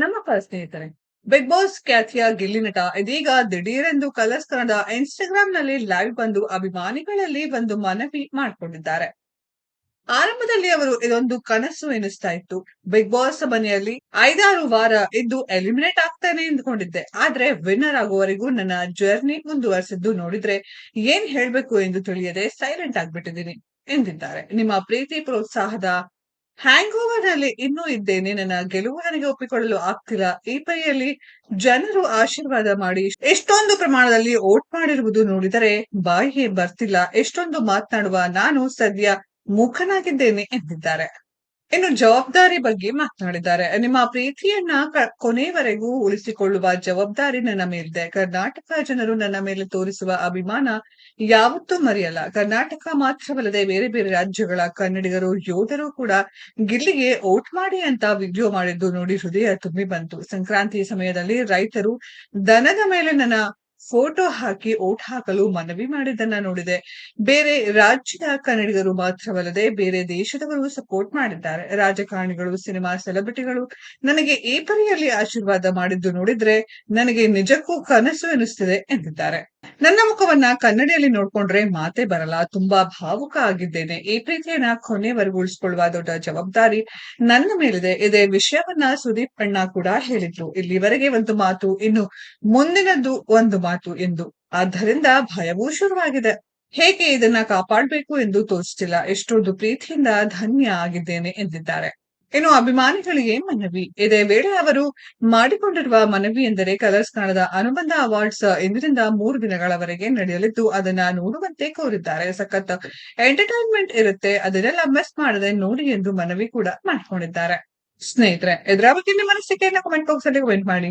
ನಮಸ್ಕಾರ ಸ್ನೇಹಿತರೆ big boss ಖ್ಯಾತಿಯ ಗಿಲ್ಲಿ ನಟ, ಇದೀಗ ದಿಢೀರೆಂದು ಕಲರ್ಸ್ ಕನ್ನಡ ಇನ್ಸ್ಟಾಗ್ರಾಮ್ನಲ್ಲಿ ಲೈವ್ ಬಂದು ಅಭಿಮಾನಿಗಳಲ್ಲಿ ಒಂದು ಮನವಿ ಮಾಡಿಕೊಂಡಿದ್ದಾರೆ. ಆರಂಭದಲ್ಲಿ ಅವರು ಇದೊಂದು ಕನಸು ಎನಿಸ್ತಾ ಇತ್ತು. ಬಿಗ್ ಬಾಸ್ ಮನೆಯಲ್ಲಿ ಐದಾರು ವಾರ ಇದ್ದು ಎಲಿಮಿನೇಟ್ ಆಗ್ತಾನೆ ಎಂದುಕೊಂಡಿದ್ದೆ ಆದ್ರೆ ವಿನ್ನರ್ ಆಗುವವರೆಗೂ ನನ್ನ ಜರ್ನಿ ಮುಂದುವರೆಸಿದ್ದು ನೋಡಿದ್ರೆ ಏನ್ ಹೇಳ್ಬೇಕು ಎಂದು ತಿಳಿಯದೆ ಸೈಲೆಂಟ್ ಆಗ್ಬಿಟ್ಟಿದ್ದೀನಿ ಎಂದಿದ್ದಾರೆ. ನಿಮ್ಮ ಪ್ರೀತಿ, ಪ್ರೋತ್ಸಾಹದ ಹ್ಯಾಂಗ್ ಓವರ್ ಅಲ್ಲಿ ಇನ್ನೂ ಇದ್ದೇನೆ ನನ್ನ ಗೆಲುವು ನನಗೆ ಒಪ್ಪಿಕೊಳ್ಳಲು ಆಗ್ತಿಲ್ಲ. ಈ ಪೈಯಲ್ಲಿ ಜನರು ಆಶೀರ್ವಾದ ಮಾಡಿ ಎಷ್ಟೊಂದು ಪ್ರಮಾಣದಲ್ಲಿ ಓಟ್ ಮಾಡಿರುವುದು ನೋಡಿದರೆ ಬಾಯಿಗೆ ಬರ್ತಿಲ್ಲ. ಎಷ್ಟೊಂದು ಮಾತನಾಡುವ ನಾನು ಸದ್ಯ ಮುಖನಾಗಿದ್ದೇನೆ ಎಂದಿದ್ದಾರೆ. ಇನ್ನು ಜವಾಬ್ದಾರಿ ಬಗ್ಗೆ ಮಾತನಾಡಿದ್ದಾರೆ. ನಿಮ್ಮ ಪ್ರೀತಿಯನ್ನ ಕೊನೆವರೆಗೂ ಉಳಿಸಿಕೊಳ್ಳುವ ಜವಾಬ್ದಾರಿ ನನ್ನ ಮೇಲಿದೆ. ಕರ್ನಾಟಕ ಜನರು ನನ್ನ ಮೇಲೆ ತೋರಿಸುವ ಅಭಿಮಾನ ಯಾವತ್ತೂ ಮರೆಯಲ್ಲ. ಕರ್ನಾಟಕ ಮಾತ್ರವಲ್ಲದೆ ಬೇರೆ ಬೇರೆ ರಾಜ್ಯಗಳ ಕನ್ನಡಿಗರು, ಯೋಧರು ಕೂಡ ಗಿಲ್ಲಿಗೆ ಓಟ್ ಮಾಡಿ ಅಂತ ವಿಡಿಯೋ ಮಾಡಿದ್ದು ನೋಡಿ ಹೃದಯ ತುಂಬಿ ಬಂತು. ಸಂಕ್ರಾಂತಿ ಸಮಯದಲ್ಲಿ ರೈತರು ದನದ ಮೇಲೆ ನನ್ನ ಫೋಟೋ ಹಾಕಿ ಓಟ್ ಹಾಕಲು ಮನವಿ ಮಾಡಿದ್ದನ್ನ ನೋಡಿದೆ. ಬೇರೆ ರಾಜ್ಯದ ಕನ್ನಡಿಗರು ಮಾತ್ರವಲ್ಲದೆ ಬೇರೆ ದೇಶದವರು ಸಪೋರ್ಟ್ ಮಾಡಿದ್ದಾರೆ. ರಾಜಕಾರಣಿಗಳು, ಸಿನಿಮಾ ಸೆಲೆಬ್ರಿಟಿಗಳು ನನಗೆ ಈ ಪರಿಯಲ್ಲಿ ಆಶೀರ್ವಾದ ಮಾಡಿದ್ದು ನೋಡಿದ್ರೆ ನನಗೆ ನಿಜಕ್ಕೂ ಕನಸು ಎನಿಸ್ತಿದೆ ಎಂದಿದ್ದಾರೆ. ನನ್ನ ಮುಖವನ್ನ ಕನ್ನಡಿಯಲ್ಲಿ ನೋಡ್ಕೊಂಡ್ರೆ ಮಾತೆ ಬರಲ್ಲ. ತುಂಬಾ ಭಾವುಕ ಆಗಿದ್ದೇನೆ. ಈ ಪ್ರೀತಿಯನ್ನ ಕೊನೆವರೆಗೂ ಉಳಿಸ್ಕೊಳ್ಳುವ ದೊಡ್ಡ ಜವಾಬ್ದಾರಿ ನನ್ನ ಮೇಲಿದೆ. ಇದೇ ವಿಷಯವನ್ನ ಸುದೀಪ್ ಅಣ್ಣ ಕೂಡ ಹೇಳಿದ್ರು. ಇಲ್ಲಿವರೆಗೆ ಒಂದು ಮಾತು, ಇನ್ನು ಮುಂದಿನದ್ದು ಒಂದು ಮಾತು ಎಂದು. ಆದ್ದರಿಂದ ಭಯವೂ ಶುರುವಾಗಿದೆ. ಹೇಗೆ ಇದನ್ನ ಕಾಪಾಡಬೇಕು ಎಂದು ತೋರಿಸ್ತಿಲ್ಲ. ಎಷ್ಟೊಂದು ಪ್ರೀತಿಯಿಂದ ಧನ್ಯ ಆಗಿದ್ದೇನೆ ಎಂದಿದ್ದಾರೆ. ಇನ್ನು ಅಭಿಮಾನಿಗಳಿಗೆ ಮನವಿ. ಇದೇ ವೇಳೆ ಅವರು ಮಾಡಿಕೊಂಡಿರುವ ಮನವಿ ಎಂದರೆ ಕಲರ್ಸ್ ಕನ್ನಡದ ಅನುಬಂಧ ಅವಾರ್ಡ್ಸ್ ಇಂದಿನಿಂದ ಮೂರು ದಿನಗಳವರೆಗೆ ನಡೆಯಲಿದ್ದು, ಅದನ್ನ ನೋಡುವಂತೆ ಕೋರಿದ್ದಾರೆ. ಸಖತ್ ಎಂಟರ್ಟೈನ್ಮೆಂಟ್ ಇರುತ್ತೆ. ಅದನ್ನೆಲ್ಲ ಮಿಸ್ ಮಾಡದೆ ನೋಡಿ ಎಂದು ಮನವಿ ಕೂಡ ಮಾಡಿಕೊಂಡಿದ್ದಾರೆ. ಸ್ನೇಹಿತರೆ ಇದರ ಬಗ್ಗೆ ನಿಮ್ಮ ಅನಿಸಿಕೆಯನ್ನ ಕಮೆಂಟ್ ಬಾಕ್ಸ್ ಅಲ್ಲಿ ಕಮೆಂಟ್ ಮಾಡಿ.